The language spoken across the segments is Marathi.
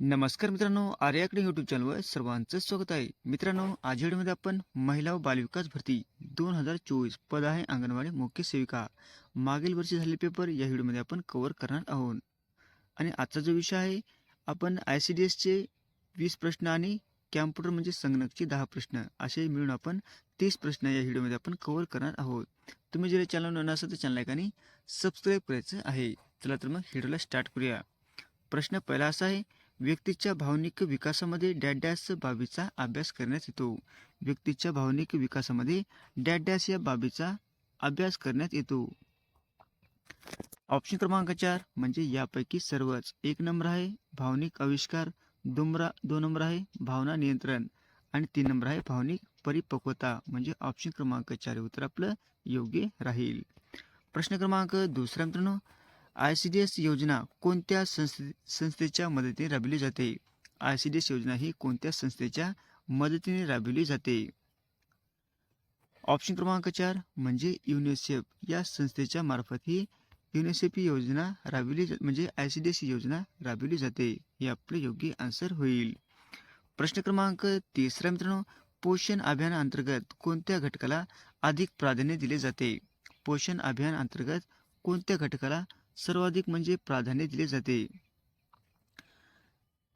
नमस्कार मित्रांनो आर्याकडे यूट्यूब चॅनलवर सर्वांचं स्वागत आहे. मित्रांनो आज व्हिडिओमध्ये आपण महिला व बालविकास भरती दोन हजार चोवीस पद आहे अंगणवाडी मुख्य सेविका. मागील वर्षी झालेले पेपर या व्हिडिओमध्ये आपण कव्हर करणार आहोत. आणि आजचा जो विषय आहे आपण आय सी डी एसचे वीस प्रश्न आणि कॅम्प्युटर म्हणजे संगणकचे दहा प्रश्न असे मिळून आपण तीस प्रश्न या व्हिडिओमध्ये आपण कव्हर करणार आहोत. तुम्ही जर चॅनल नवीन असाल तर चॅनल एकाने सबस्क्राईब करायचं आहे. चला तर मग व्हिडिओला स्टार्ट करूया. प्रश्न पहिला असा आहे व्यक्तीच्या भावनिक विकासामध्ये डॅश डॅश बाबीचा अभ्यास करण्यात येतो. व्यक्तीच्या भावनिक विकासामध्ये डॅश डॅश या बाबीचा अभ्यास करण्यात येतो. ऑप्शन क्रमांक चार म्हणजे यापैकी सर्वच. एक नंबर आहे भावनिक आविष्कार दुमरा दोन नंबर आहे भावना नियंत्रण आणि तीन नंबर आहे भावनिक परिपक्वता म्हणजे ऑप्शन क्रमांक चार उत्तर आपलं योग्य राहील. प्रश्न क्रमांक दुसरा मित्रांनो आय सी डी एस योजना कोणत्या संस्थे संस्थेच्या मदतीने राबविली जाते? आय सी डी एस योजना ही कोणत्या संस्थेच्या मदतीने राबविली जाते? ऑप्शन क्रमांक चार म्हणजे युनिसेफ. या संस्थेच्या मार्फत ही युनिसेफ ही योजना राबविली म्हणजे आय सी डी एस योजना राबविली जाते. हे आपले योग्य आन्सर होईल. प्रश्न क्रमांक तिसरा मित्रांनो पोषण अभियानाअंतर्गत कोणत्या घटकाला अधिक प्राधान्य दिले जाते? पोषण अभियान अंतर्गत कोणत्या घटकाला सर्वाधिक म्हणजे प्राधान्य दिले जाते.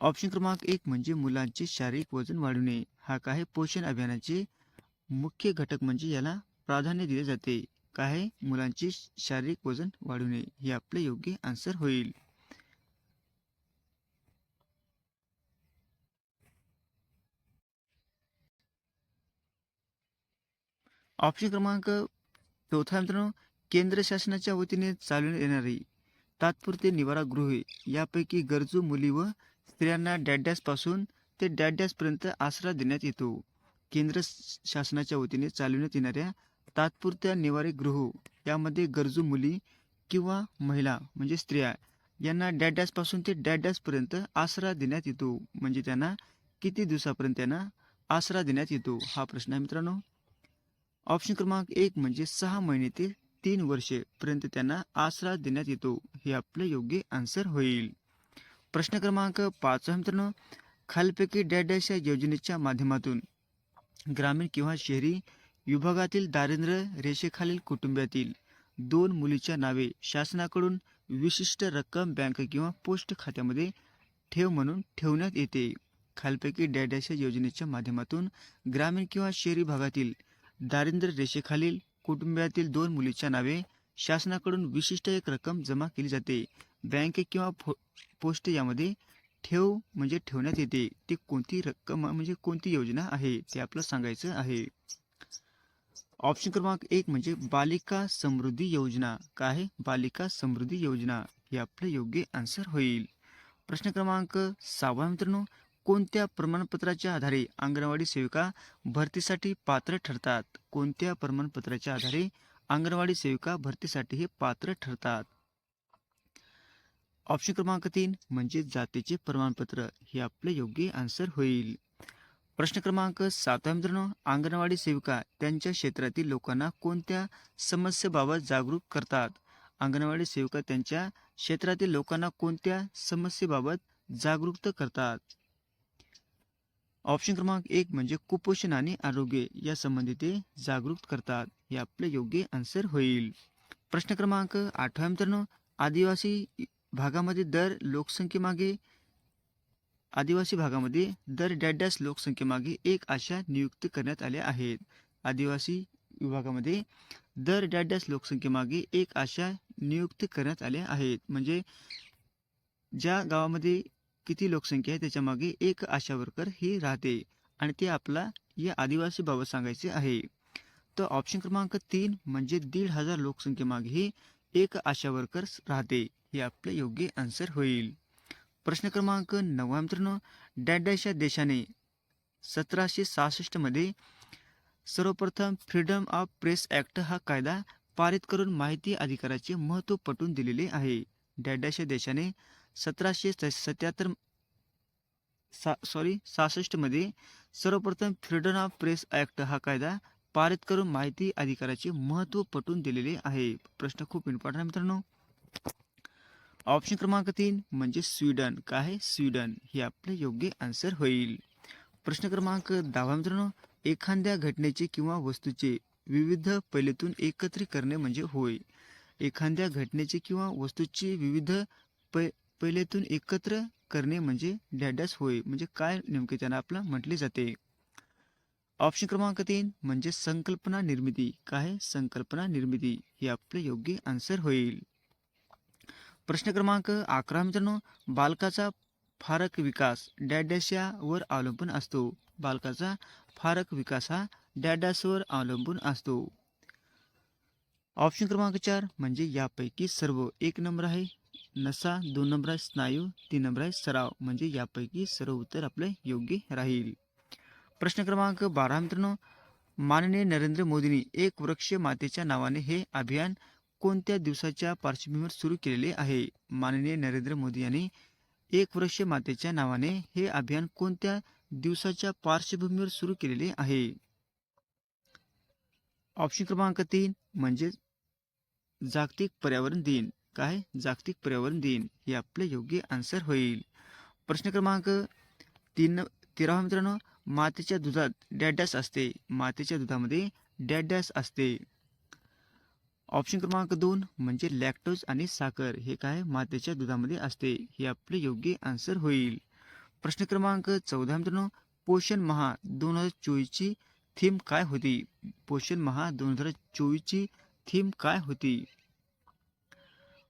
ऑप्शन क्रमांक एक म्हणजे मुलांचे शारीरिक वजन वाढवणे. हा काय पोषण अभियानाचे मुख्य घटक म्हणजे याला प्राधान्य दिले जाते. काय मुलांचे शारीरिक वजन वाढवणे. हे आपले योग्य आन्सर होईल. ऑप्शन क्रमांक चौथा मित्रांनो. केंद्र शासनाच्या वतीने चालवण्यात येणारी तात्पुरते निवारागृहे यापैकी गरजू मुली व स्त्रियांना डॅडॅसपासून ते डॅडॅसपर्यंत आसरा देण्यात येतो. केंद्र शासनाच्या वतीने चालवण्यात येणाऱ्या तात्पुरत्या निवारीगृह यामध्ये गरजू मुली किंवा महिला म्हणजे स्त्रिया यांना डॅडॅसपासून ते डॅडॅसपर्यंत आसरा देण्यात येतो. म्हणजे त्यांना किती दिवसापर्यंत त्यांना आसरा देण्यात येतो? हा प्रश्न आहे मित्रांनो. ऑप्शन क्रमांक एक म्हणजे सहा महिने ते तीन वर्षे पर्यंत त्यांना आसरा देण्यात येतो हे आपलं योग्य आन्सर होईल. प्रश्न क्रमांक पाच मित्रांनो खालपैकी डॅडॅश या योजनेच्या माध्यमातून ग्रामीण किंवा शहरी विभागातील दारिद्र्य रेषेखालील कुटुंबातील दोन मुलीच्या नावे शासनाकडून विशिष्ट रक्कम बँक किंवा पोस्ट खात्यामध्ये ठेव म्हणून ठेवण्यात येते. खालपैकी डॅडॅश या योजनेच्या माध्यमातून ग्रामीण किंवा शहरी भागातील दारिद्र्य रेषेखालील कुटुंबातील दोन मुलीच्या नावे शासनाकडून विशिष्ट एक रक्कम जमा केली जाते. बँक किंवा फो- पोस्ट यामध्ये ठेव म्हणजे ठेवण्यात येते. ती कोणती रक्कम म्हणजे कोणती योजना आहे ते आपलं सांगायचं आहे. ऑप्शन क्रमांक एक म्हणजे बालिका समृद्धी योजना. काय आहे? बालिका समृद्धी योजना. हे आपलं योग्य आन्सर होईल. प्रश्न क्रमांक सहावा मित्रांनो कोणत्या प्रमाणपत्राच्या आधारे अंगणवाडी सेविका भरतीसाठी पात्र ठरतात? कोणत्या प्रमाणपत्राच्या आधारे अंगणवाडी सेविका भरतीसाठी हे पात्र ठरतात? ऑप्शन क्रमांक तीन म्हणजे जातीचे प्रमाणपत्र. हे आपले योग्य आन्सर होईल. प्रश्न क्रमांक सातवा मित्रांनो अंगणवाडी सेविका त्यांच्या क्षेत्रातील लोकांना कोणत्या समस्येबाबत जागरूक करतात? अंगणवाडी सेविका त्यांच्या क्षेत्रातील लोकांना कोणत्या समस्येबाबत जागरूक करतात? ऑप्शन क्रमांक एक म्हणजे कुपोषण आणि आरोग्य या संबंधी ते जागरूक करतात. हे आपले योग्य आन्सर होईल. प्रश्न क्रमांक आठवा मित्रांनो आदिवासी भागामध्ये दर लोकसंख्येमागे आदिवासी भागामध्ये दर डॅडॅस लोकसंख्येमागे एक आशा नियुक्त करण्यात आल्या आहेत. आदिवासी विभागामध्ये दर डॅडॅस लोकसंख्येमागे एक आशा नियुक्त करण्यात आल्या आहेत. म्हणजे ज्या गावामध्ये किती लोकसंख्या आहे त्याच्यामागे एक आशा वर्कर ही राहते आणि ते आपला या आदिवासी बाबत सांगायचे आहे. तर ऑप्शन क्रमांक तीन म्हणजे दीड हजार लोकसंख्येमागे ही एक आशा वर्कर राहते. हे आपले योग्य आन्सर होईल. प्रश्न क्रमांक नववा मित्रांनो डॅडॅश या देशाने सतराशे सहासष्टमध्ये सर्वप्रथम फ्रीडम ऑफ प्रेस ॲक्ट हा कायदा पारित करून माहिती अधिकाराचे महत्त्व पटवून दिलेले आहे. डॅडॅश या देशाने सतराशे सत्याहत्तर सा सॉरी सहासष्टमध्ये सर्वप्रथम फ्रीडम ऑफ प्रेस ॲक्ट हा कायदा पारित करून माहिती अधिकाराचे महत्त्व पटवून दिलेले आहे. प्रश्न खूप इम्पॉर्टंट आहे मित्रांनो. ऑप्शन क्रमांक तीन म्हणजे स्वीडन. काय आहे? स्वीडन. हे आपलं योग्य आन्सर होईल. प्रश्न क्रमांक दहा मित्रांनो. एखाद्या घटनेचे किंवा वस्तूचे विविध पैलूतून एकत्रित करणे म्हणजे होय. एखाद्या घटनेचे किंवा वस्तूचे विविध पै पहिल्यातून एकत्र करणे म्हणजे डॅडॅस होय म्हणजे काय नेमके त्यांना आपलं म्हटले जाते? ऑप्शन क्रमांक तीन म्हणजे संकल्पना निर्मिती. काय? संकल्पना निर्मिती. हे आपले योग्य आन्सर होईल. प्रश्न क्रमांक अकरा मित्रांनो. बालकाचा फारक विकास डॅडॅशयावर अवलंबून असतो. बालकाचा फारक विकास हा डॅडॅसवर अवलंबून असतो. ऑप्शन क्रमांक चार म्हणजे यापैकी सर्व. एक नंबर आहे. नसा दोन नंबर आहे स्नायू तीन नंबर आहे सराव म्हणजे यापैकी सर्व उत्तर आपले योग्य राहील. प्रश्न क्रमांक बारा मित्रांनो. माननीय नरेंद्र मोदींनी एक वृक्ष मातेच्या नावाने हे अभियान कोणत्या दिवसाच्या पार्श्वभूमीवर सुरू केलेले आहे? माननीय नरेंद्र मोदी यांनी एक वृक्ष मातेच्या नावाने हे अभियान कोणत्या दिवसाच्या पार्श्वभूमीवर सुरू केलेले आहे? ऑप्शन क्रमांक तीन म्हणजे जागतिक पर्यावरण दिन. काय जागतिक पर्यावरण दिन हे आपले योग्य आन्सर होईल. प्रश्न क्रमांक तीन तेरावा मित्रांनो मातेच्या दुधात डॅडॅस असते. मातेच्या दुधामध्ये डॅडॅस असते. ऑप्शन क्रमांक दोन म्हणजे लॅक्टोज आणि साखर हे काय मातेच्या दुधामध्ये असते हे आपले योग्य आन्सर होईल. प्रश्न क्रमांक चौदा मित्रांनो पोषण महा दोन हजार चोवीसची थीम काय होती? पोषण महा दोन हजार चोवीसची थीम काय होती?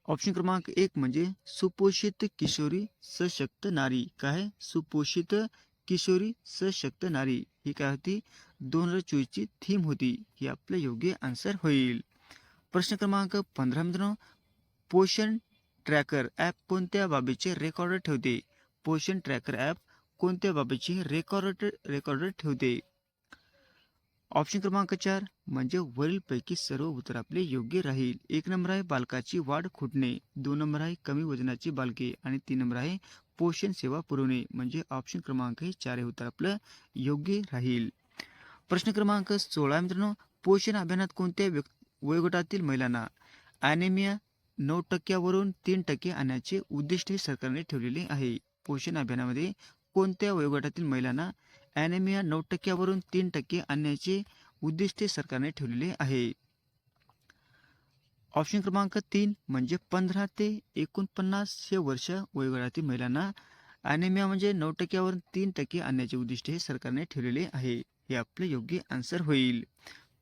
ऑप्शन क्रमांक एक म्हणजे सुपोषित किशोरी सशक्त नारी. काय? सुपोषित किशोरी सशक्त नारी. ही काय होती? दोन हज़ार चोवीसची थीम होती. ही आपलं योग्य आन्सर होईल. प्रश्न क्रमांक पंधरा मित्रांनो, पोषण ट्रॅकर ॲप कोणत्या बाबीचे रेकॉर्ड ठेवते? पोषण ट्रॅकर ॲप कोणत्या बाबीचे रेकॉर्ड रेकॉर्ड ठेवते? ऑप्शन क्रमांक चार म्हणजे वरीलपैकी सर्व उत्तर आपले योग्य राहील. एक नंबर आहे बालकाची वाढ खुटणे दोन नंबर आहे कमी वजनाची बालके आणि तीन नंबर आहे पोषण सेवा पुरवणे म्हणजे ऑप्शन क्रमांक हे चार हे उत्तर आपलं योग्य राहील. प्रश्न क्रमांक सोळा मित्रांनो पोषण अभियानात कोणत्या व्यक् वयोगटातील महिलांना ॲनेमिया नऊ टक्क्यावरून तीन टक्के आणण्याचे उद्दिष्ट सरकारने ठेवलेले आहे. पोषण अभियानामध्ये कोणत्या वयोगटातील महिलांना ॲनेमिया नऊ टक्क्यावरून तीन टक्के आणण्याचे उद्दिष्ट सरकारने ठेवलेले आहे? ऑप्शन क्रमांक तीन म्हणजे पंधरा ते एकोणपन्नास हे वर्ष वयोगटातील महिलांना ॲनेमिया म्हणजे नऊ टक्क्यावरून तीन टक्के आणण्याचे उद्दिष्ट हे सरकारने ठेवलेले आहे. हे आपले योग्य आन्सर होईल.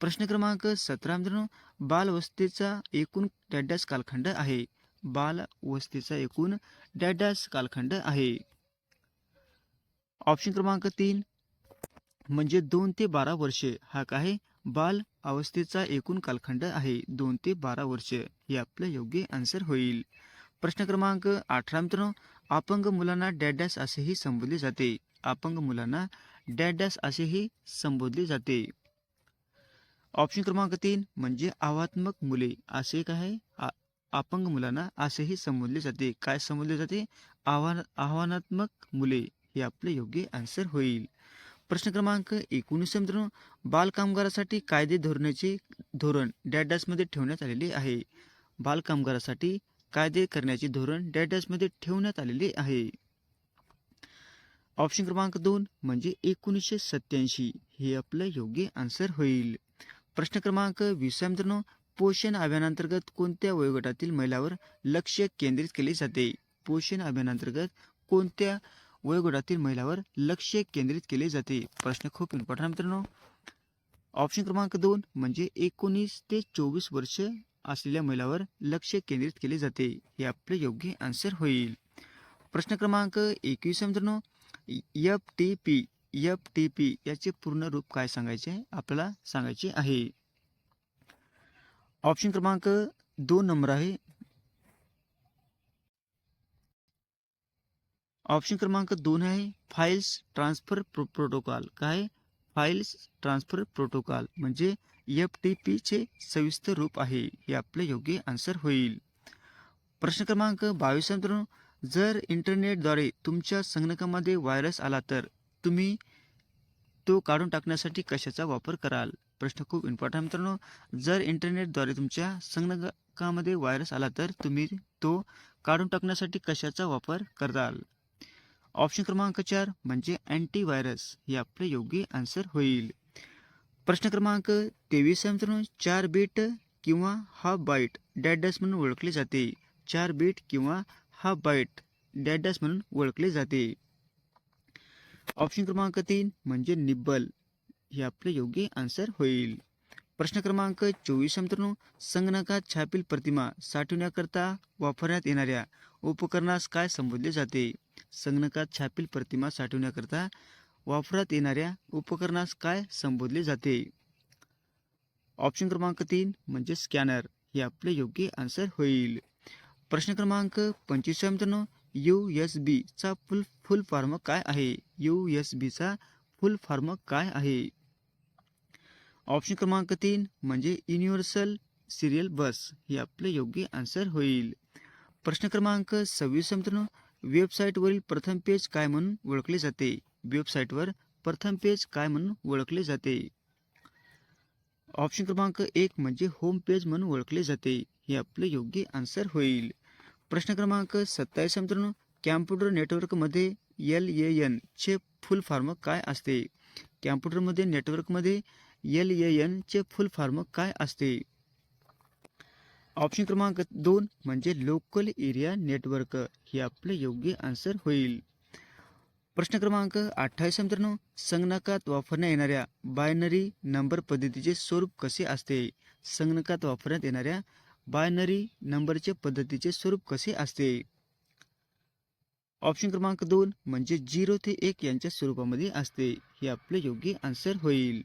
प्रश्न क्रमांक सतरा मित्रांनो बालवस्थेचा एकूण डॅडॅस कालखंड आहे. बालवस्थेचा एकूण डॅडॅस कालखंड आहे. ऑप्शन क्रमांक तीन म्हणजे दोन ते बारा वर्षे हा काय? बाल अवस्थेचा एकूण कालखंड आहे. दोन ते बारा वर्ष. हे आपलं योग्य आन्सर होईल. प्रश्न क्रमांक अठरा मित्रांनो अपंग मुलांना डॅडॅस असेही संबोधले जाते. अपंग मुलांना डॅडॅस असेही संबोधले जाते. ऑप्शन क्रमांक तीन म्हणजे आव्हात्मक मुले असे काय? अपंग मुलांना असेही संबोधले जाते. काय संबोधले जाते? आव्हान आव्हानात्मक मुले. हे आपले योग्य आन्सर होईल. प्रश्न क्रमांक एकोणीस मित्रांनो. बालकामगारासाठी कायदे धोरणाचे धोरण डॅडॅसमध्ये ठेवण्यात आलेले आहे. बालकामगारासाठी कायदे करण्याचे धोरण डॅडॅसमध्ये ठेवण्यात आलेले आहे. ऑप्शन क्रमांक दोन म्हणजे एकोणीसशे सत्याऐंशी हे आपलं योग्य आन्सर होईल. प्रश्न क्रमांक वीस मित्रांनो. पोषण अभियानांतर्गत कोणत्या वयोगटातील महिलावर लक्ष केंद्रित केले जाते? पोषण अभियानांतर्गत कोणत्या वयोगटातील महिलावर लक्ष केंद्रित केले जाते. प्रश्न खूप इम्पॉर्टंट मित्रांनो. ऑप्शन क्रमांक दोन म्हणजे एकोणीस ते चोवीस वर्ष असलेल्या महिलावर लक्ष केंद्रित केले जाते. हे आपले योग्य आन्सर होईल. प्रश्न क्रमांक एकवीस मित्रांनो. F T P F T P याचे पूर्ण रूप काय सांगायचे? आपल्याला सांगायचे आहे. ऑप्शन क्रमांक दोन नंबर आहे. ऑप्शन क्रमांक दोन आहे फाईल्स ट्रान्सफर प्रो प्रोटोकॉल. काय? फाईल्स ट्रान्सफर प्रोटोकॉल म्हणजे एफ टी पीचे सविस्तर रूप आहे. हे आपले योग्य आन्सर होईल. प्रश्न क्रमांक बावीस मित्रांनो. जर इंटरनेटद्वारे तुमच्या संगणकामध्ये व्हायरस आला तर तुम्ही तो काढून टाकण्यासाठी कशाचा वापर कराल? प्रश्न खूप इम्पॉर्टंट मित्रांनो. जर इंटरनेटद्वारे तुमच्या संगणकामध्ये व्हायरस आला तर तुम्ही तो काढून टाकण्यासाठी कशाचा वापर कराल ऑप्शन क्रमांक चार म्हणजे अँटीव्हायरस हे आपले योग्य आन्सर होईल. प्रश्न क्रमांक तेवीस मित्रांनो चार बीट किंवा हाफ बाईट डॅडॅस म्हणून ओळखले जाते. चार बीट किंवा हाफ बाईट डॅडॅस म्हणून ओळखले जाते. ऑप्शन क्रमांक तीन म्हणजे निब्बल हे आपले योग्य आन्सर होईल. प्रश्न क्रमांक चोवीस आहे मित्रांनो संगणकात छापील प्रतिमा साठवण्याकरता वापरण्यात येणाऱ्या उपकरणास काय संबोधले जाते? संगणकात छापील प्रतिमा साठवण्याकरता वापरात येणाऱ्या उपकरणास काय संबोधले जाते? ऑप्शन क्रमांक तीन म्हणजे स्कॅनर हे आपले योग्य आन्सर होईल. प्रश्न क्रमांक पंचवीस मित्रांनो. यू एस बीचा फुल फुल फॉर्म काय आहे? यू एस बीचा फुल फॉर्म काय आहे? ऑप्शन क्रमांक तीन म्हणजे युनिव्हर्सल सिरियल बस हे आपले योग्य आन्सर होईल. प्रश्न क्रमांक सव्वीस मित्रांनो. वेबसाईटवरील प्रथम पेज काय म्हणून ओळखले जाते? वेबसाईटवर प्रथम पेज काय म्हणून ओळखले जाते? ऑप्शन क्रमांक एक म्हणजे होम पेज म्हणून ओळखले जाते. हे आपले योग्य आन्सर होईल. प्रश्न क्रमांक सत्तावीस मित्रांनो. कॅम्प्युटर नेटवर्कमध्ये एल ए एन चे फुल फॉर्म काय असते? कॅम्प्युटरमध्ये नेटवर्कमध्ये एल ए एन चे फुल फॉर्म काय असते? ऑप्शन क्रमांक दोन म्हणजे लोकल एरिया नेटवर्क हे आपले योग्य आन्सर होईल. प्रश्न क्रमांक अठ्ठावीस मित्रांनो संगणकात वापरण्यात येणाऱ्या बायनरी नंबर पद्धतीचे स्वरूप कसे असते? संगणकात वापरण्यात येणाऱ्या बायनरी नंबरचे पद्धतीचे स्वरूप कसे असते? ऑप्शन क्रमांक दोन म्हणजे झिरो ते एक यांच्या स्वरूपामध्ये असते. हे आपले योग्य आन्सर होईल.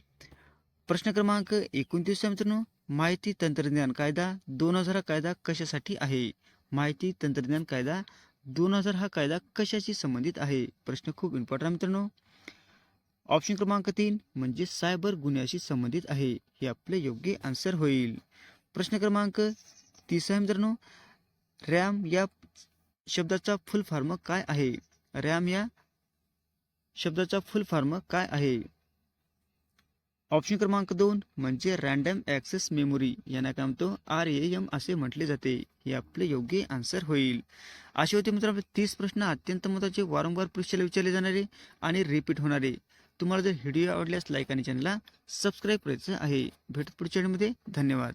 प्रश्न क्रमांक एकोणतीस मित्रांनो माहिती तंत्रज्ञान कायदा दोन हजार हा कायदा कशासाठी आहे? माहिती तंत्रज्ञान कायदा दोन हजार हा कायदा कशाशी संबंधित आहे? प्रश्न खूप इम्पॉर्टंट मित्रांनो. ऑप्शन क्रमांक तीन म्हणजे सायबर गुन्ह्याशी संबंधित आहे. हे आपले योग्य आन्सर होईल. प्रश्न क्रमांक तीस आहे मित्रांनो. रॅम या शब्दाचा फुल फॉर्म काय आहे? रॅम या शब्दाचा फुल फॉर्म काय आहे? ऑप्शन क्रमांक दोन म्हणजे रँडम ॲक्सेस मेमोरी. यांना काय म्हणतो? आर ए एम असे म्हटले जाते. हे आपले योग्य आन्सर होईल. असे होते मित्रांनो तीस प्रश्न अत्यंत महत्त्वाचे वारंवार परीक्षेला विचारले जाणारे आणि रिपीट होणारे. तुम्हाला जर व्हिडिओ आवडल्यास लाईक आणि चॅनलला सबस्क्राईब करायचं आहे. भेट पुढच्या व्हिडिओमध्ये धन्यवाद.